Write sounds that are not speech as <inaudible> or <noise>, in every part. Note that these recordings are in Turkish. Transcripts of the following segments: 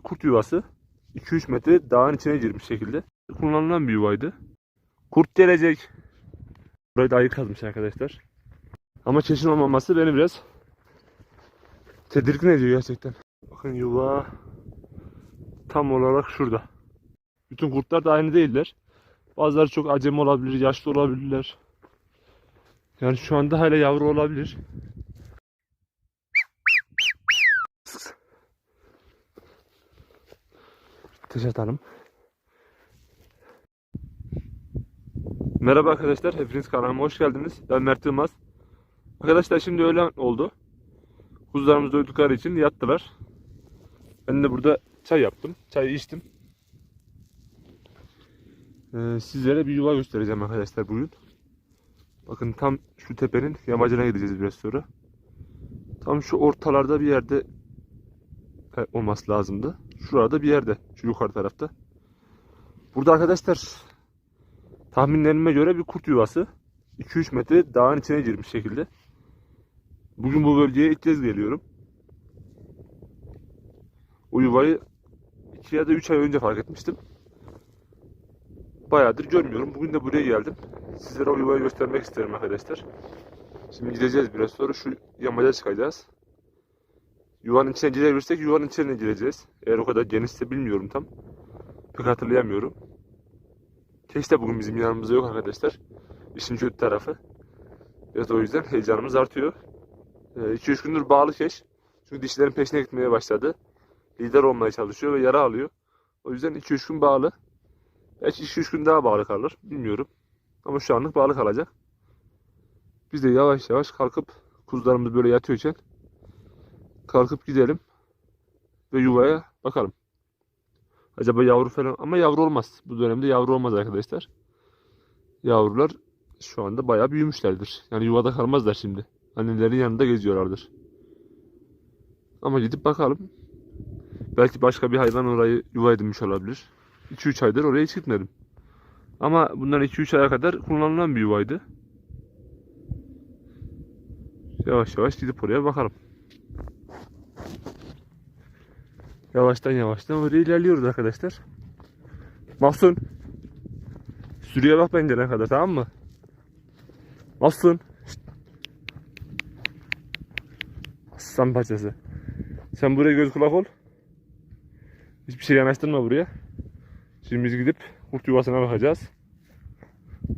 Kurt yuvası. 2-3 metre dağın içine girmiş şekilde. Kullanılan bir yuvaydı. Kurt gelecek. Burayı da ayı kazmış arkadaşlar. Ama çeşin olmaması beni biraz tedirgin ediyor gerçekten. Bakın yuva tam olarak şurada. Bütün kurtlar da aynı değiller. Bazıları çok acemi olabilir, yaşlı olabilirler. Yani şu anda hala yavru olabilir. Atalım. Merhaba arkadaşlar, hepiniz kanalıma hoş geldiniz. Ben Mert Yılmaz. Arkadaşlar şimdi öğlen oldu. Kuzularımız doydukları için yattılar. Ben de burada çay yaptım. Çayı içtim. Ee, sizlere bir yuva göstereceğim arkadaşlar bugün. Bakın tam şu tepenin yamacına gideceğiz biraz sonra. Tam şu ortalarda bir yerde olması lazımdı. Şurada bir yerde. Şu yukarı tarafta. Burada arkadaşlar tahminlerime göre bir kurt yuvası. 2-3 metre dağın içine girmiş şekilde. Bugün bu bölgeye ilk kez geliyorum. O yuvayı 2 ya da 3 ay önce fark etmiştim. Bayağıdır görmüyorum. Bugün de buraya geldim. Sizlere o yuvayı göstermek isterim arkadaşlar. Şimdi gideceğiz biraz sonra şu yamaca çıkacağız. Yuvanın içine girebilirsek yuvanın içine gireceğiz. Eğer o kadar genişse bilmiyorum tam. Pek hatırlayamıyorum. Keş bugün bizim yanımızda yok arkadaşlar. İşin kötü tarafı. Biraz o yüzden heyecanımız artıyor. 2-3 gündür bağlı keş. Çünkü dişlerin peşine gitmeye başladı. Lider olmaya çalışıyor ve yara alıyor. O yüzden 2-3 gün bağlı. Belki 2-3 gün daha bağlı kalır. Bilmiyorum. Ama şu anlık bağlı kalacak. Biz de yavaş yavaş kalkıp kuzularımız böyle yatıyorken kalkıp gidelim ve yuvaya bakalım. Acaba yavru falan ama yavru olmaz. Bu dönemde yavru olmaz arkadaşlar. Yavrular şu anda bayağı büyümüşlerdir. Yani yuvada kalmazlar şimdi. Annelerin yanında geziyorlardır. Ama gidip bakalım. Belki başka bir hayvan orayı yuva edinmiş olabilir. 2-3 aydır oraya hiç gitmedim. Ama bundan 2-3 aya kadar kullanılan bir yuvaydı. Yavaş yavaş gidip oraya bakalım. Yavaştan yavaştan oraya ilerliyoruz arkadaşlar. Mahsun. Sürüye bak bence ne kadar tamam mı? Mahsun. Aslan parçası. Sen buraya göz kulak ol. Hiçbir şey yanaştırma buraya. Şimdi biz gidip kurt yuvasına bakacağız.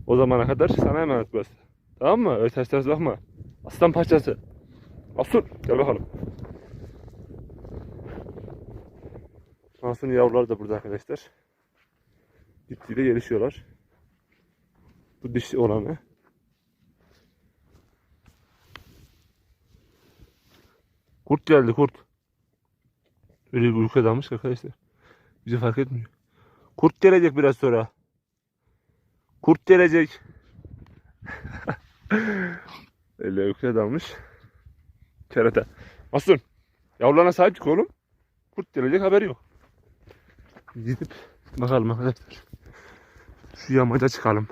O zamana kadar sana emanet burası. Tamam mı? Öyle ters ters bakma. Aslan parçası. Asun gel bakalım. Asun yavrular da burada arkadaşlar. Gitgide gelişiyorlar. Bu dişi olanı. Kurt geldi kurt. Öyle bir uyku dalmış arkadaşlar. Bizi fark etmiyor. Kurt gelecek biraz sonra. Kurt gelecek. <laughs> Öyle uykuya dalmış. Kerata. Asun. Yavrularına sahip çık oğlum. Kurt gelecek haberi yok. Gidip bakalım arkadaşlar. Şu yamaca çıkalım.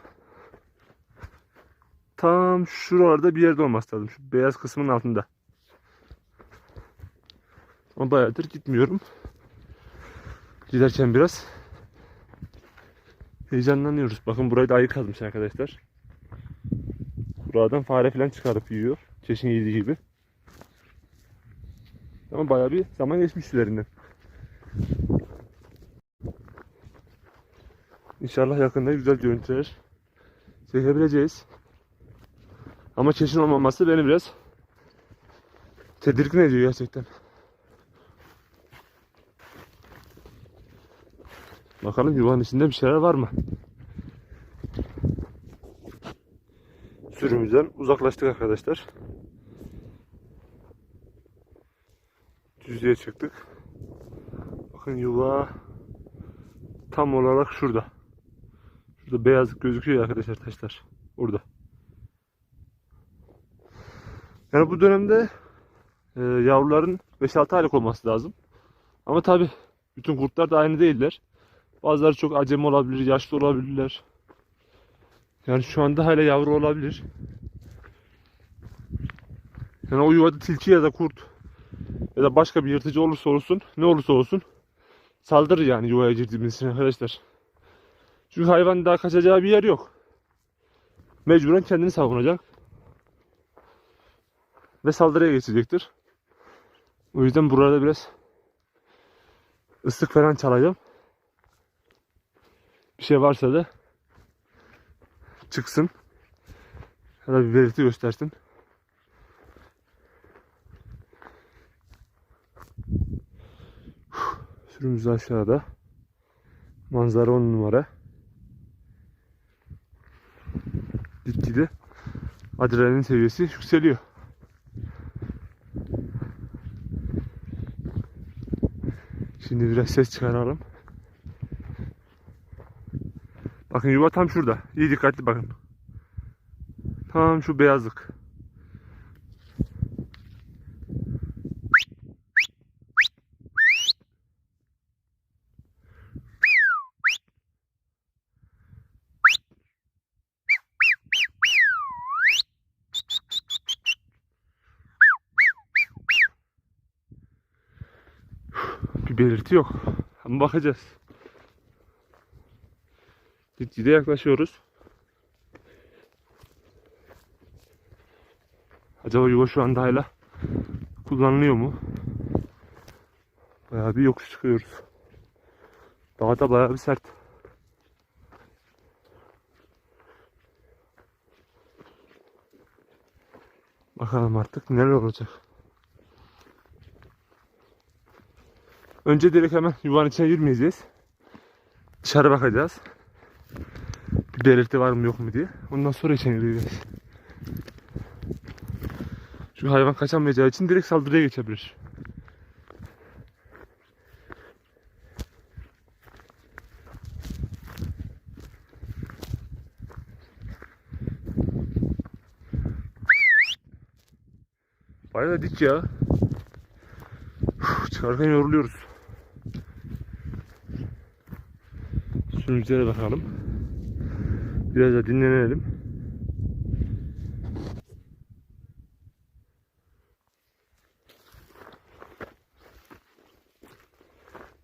Tam şuralarda bir yerde olması lazım. Şu beyaz kısmın altında. Ama bayağıdır gitmiyorum. Giderken biraz heyecanlanıyoruz. Bakın burayı da ayı kazmış arkadaşlar. Buradan fare falan çıkarıp yiyor. Çeşin yediği gibi. Ama bayağı bir zaman geçmiş üzerinden. İnşallah yakında güzel görüntüler çekebileceğiz. Ama çeşin olmaması beni biraz tedirgin ediyor gerçekten. Bakalım yuvanın içinde bir şeyler var mı? Sürümüzden uzaklaştık arkadaşlar. Düzlüğe çıktık. Bakın yuva tam olarak şurada. Şurada beyaz gözüküyor ya arkadaşlar taşlar. Orada. Yani bu dönemde e, yavruların 5-6 aylık olması lazım. Ama tabi bütün kurtlar da aynı değiller. Bazıları çok acemi olabilir, yaşlı olabilirler. Yani şu anda hala yavru olabilir. Yani o yuvada tilki ya da kurt ya da başka bir yırtıcı olursa olsun, ne olursa olsun saldırır yani yuvaya girdiğimiz için arkadaşlar. Çünkü hayvan daha kaçacağı bir yer yok. Mecburen kendini savunacak. Ve saldırıya geçecektir. O yüzden burada biraz ıslık falan çalacağım. Bir şey varsa da çıksın. Ya da bir belirti göstersin. Sürümüz aşağıda. Manzara on numara. Gitgide adrenalin seviyesi yükseliyor. Şimdi biraz ses çıkaralım. Bakın yuva tam şurada. İyi dikkatli bakın. Tam şu beyazlık. Bir belirti yok. Ama bakacağız. Gitgide yaklaşıyoruz. Acaba yuva şu anda hala kullanılıyor mu? Bayağı bir yokuş çıkıyoruz. Daha da bayağı bir sert. Bakalım artık neler olacak. Önce direkt hemen yuvanın içine girmeyeceğiz. Dışarı bakacağız. Bir belirti var mı yok mu diye. Ondan sonra içine gireceğiz. Çünkü hayvan kaçamayacağı için direkt saldırıya geçebilir. Bayağı dik ya. Çıkarken yoruluyoruz. Sürücülere bakalım. Biraz da dinlenelim.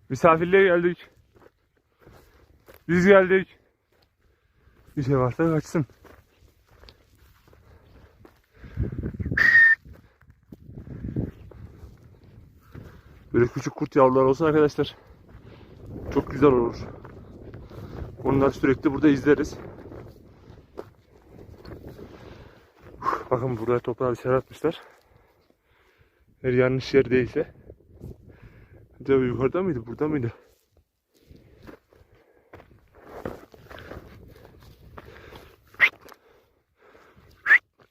Misafirliğe geldik. Biz geldik. Bir şey varsa kaçsın. Böyle küçük kurt yavrular olsa arkadaşlar çok güzel olur. Onları sürekli burada izleriz. Bakın buraya toprağı dışarı atmışlar. Eğer yanlış yer değilse. Acaba yukarıda mıydı? Burada mıydı?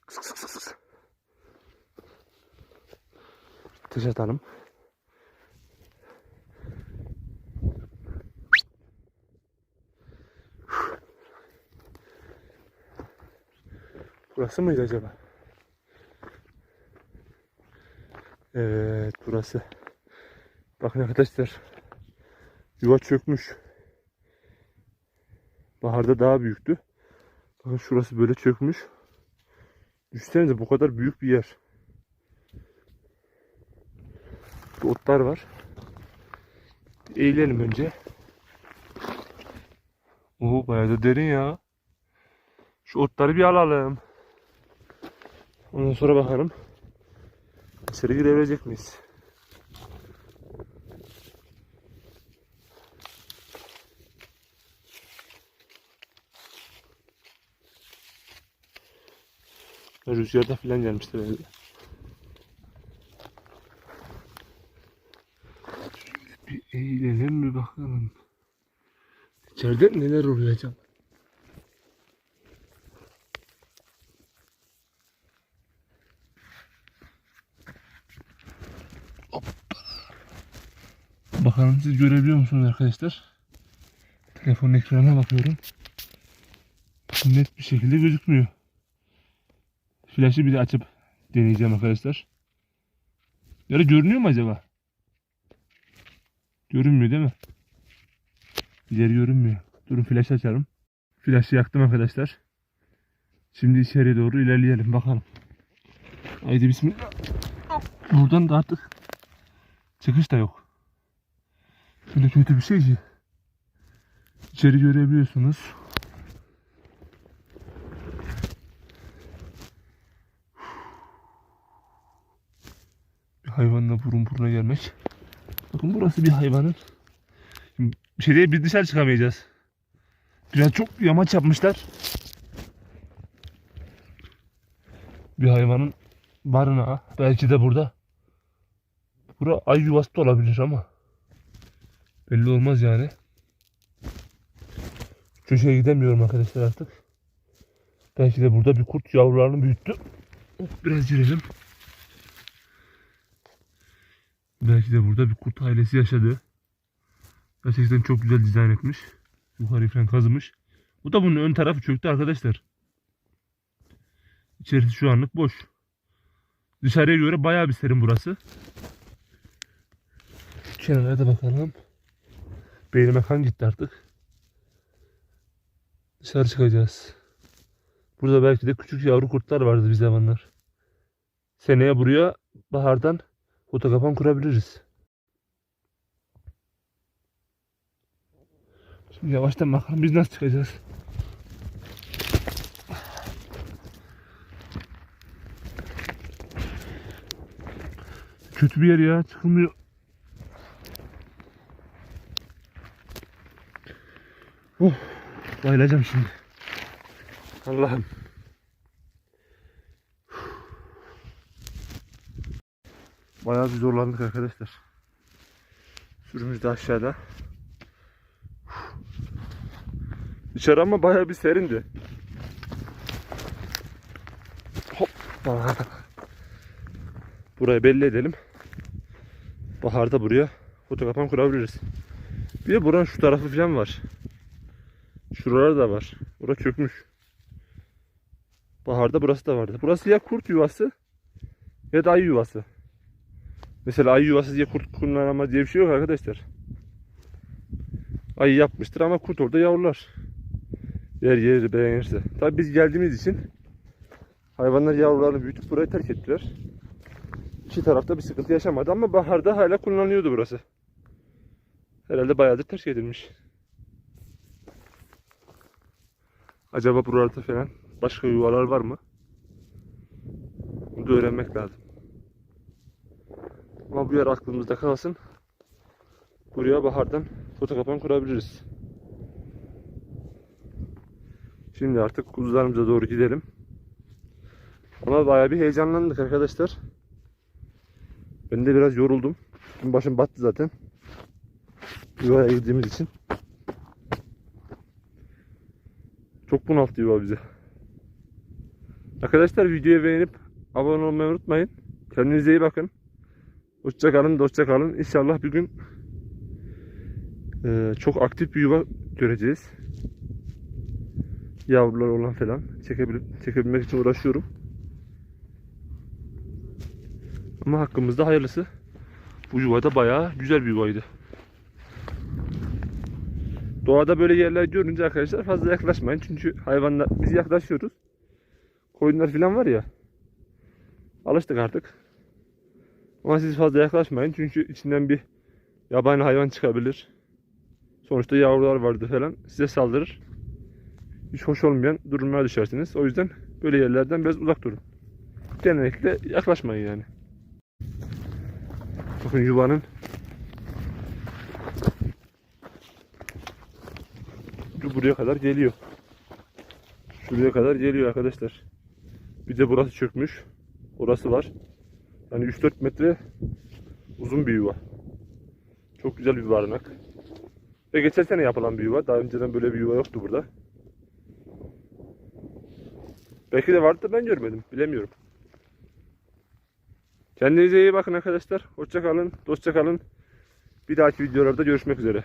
Kıs kıs Burası mıydı acaba? Evet burası. Bakın arkadaşlar. Yuva çökmüş. Baharda daha büyüktü. Bakın şurası böyle çökmüş. Düşünsenize bu kadar büyük bir yer. Bu otlar var. Eğilelim önce. Oo bayağı da derin ya. Şu otları bir alalım. Ondan sonra bakalım. İçeri girebilecek miyiz? Rüzgarda filan gelmiştir herhalde. Bir eğilelim mi bakalım. İçeride neler oluyor? Siz görebiliyor musunuz arkadaşlar? Telefonun ekranına bakıyorum. Net bir şekilde gözükmüyor. Flaşı bir de açıp deneyeceğim arkadaşlar. Ya da görünüyor mu acaba? Görünmüyor değil mi? İleri görünmüyor. Durun flaşı açarım. Flaşı yaktım arkadaşlar. Şimdi içeriye doğru ilerleyelim bakalım. Haydi bismillah. Buradan da artık çıkış da yok. Öyle kötü bir şey ki. İçeri görebiliyorsunuz. Bir hayvanla burun buruna gelmek. Bakın burası bir hayvanın. Bir şey değil biz dışarı çıkamayacağız. Biraz çok yamaç yapmışlar. Bir hayvanın barınağı. Belki de burada. Bura ay yuvası da olabilir ama. Belli olmaz yani. Köşeye gidemiyorum arkadaşlar artık. Belki de burada bir kurt yavrularını büyüttü. Hop biraz girelim. Belki de burada bir kurt ailesi yaşadı. Gerçekten çok güzel dizayn etmiş. Yukarı falan kazımış. Bu da bunun ön tarafı çöktü arkadaşlar. İçerisi şu anlık boş. Dışarıya göre bayağı bir serin burası. Kenara da bakalım. Beynime kan gitti artık. Dışarı çıkacağız. Burada belki de küçük yavru kurtlar vardı bir zamanlar. Seneye buraya bahardan fotokapan kurabiliriz. Şimdi yavaştan bakalım biz nasıl çıkacağız. Kötü bir yer ya çıkılmıyor. Bayılacağım şimdi. Allah'ım. Bayağı bir zorlandık arkadaşlar. Sürümüz de aşağıda. Dışarı ama bayağı bir serindi. Hop. <laughs> Burayı belli edelim. Baharda buraya fotokapan kurabiliriz. Bir de buranın şu tarafı falan var. Şuralar da var. Bura çökmüş. Baharda burası da vardı. Burası ya kurt yuvası ya da ayı yuvası. Mesela ayı yuvası diye kurt kullanamaz diye bir şey yok arkadaşlar. Ayı yapmıştır ama kurt orada yavrular. Yer yeri beğenirse. Tabi biz geldiğimiz için hayvanlar yavrularını büyütüp burayı terk ettiler. İki tarafta bir sıkıntı yaşamadı ama baharda hala kullanılıyordu burası. Herhalde bayağıdır terk edilmiş. Acaba buralarda falan başka yuvalar var mı? Bunu da öğrenmek lazım. Ama bu yer aklımızda kalsın. Buraya bahardan fotokapan kurabiliriz. Şimdi artık kuzularımıza doğru gidelim. Ama bayağı bir heyecanlandık arkadaşlar. Ben de biraz yoruldum. Başım battı zaten. Yuvaya girdiğimiz için. Çok bunalttı yuva bize. Arkadaşlar videoyu beğenip abone olmayı unutmayın. Kendinize iyi bakın. Hoşça kalın, dostça kalın. İnşallah bir gün eee, çok aktif bir yuva göreceğiz. Yavrular olan falan çekebil çekebilmek için uğraşıyorum. Ama hakkımızda hayırlısı. Bu yuvada bayağı güzel bir yuvaydı. Doğada böyle yerler görünce arkadaşlar fazla yaklaşmayın. Çünkü hayvanlar biz yaklaşıyoruz. Koyunlar falan var ya. Alıştık artık. Ama siz fazla yaklaşmayın. Çünkü içinden bir yabani hayvan çıkabilir. Sonuçta yavrular vardı falan. Size saldırır. Hiç hoş olmayan durumlara düşersiniz. O yüzden böyle yerlerden biraz uzak durun. Genellikle yaklaşmayın yani. Bakın yuvanın ucu buraya kadar geliyor. Şuraya kadar geliyor arkadaşlar. Bir de burası çökmüş. Orası var. Yani 3-4 metre uzun bir yuva. Çok güzel bir barınak. Ve geçen sene yapılan bir yuva. Daha önceden böyle bir yuva yoktu burada. Belki de vardı da ben görmedim. Bilemiyorum. Kendinize iyi bakın arkadaşlar. Hoşça kalın, dostça. Bir dahaki videolarda görüşmek üzere.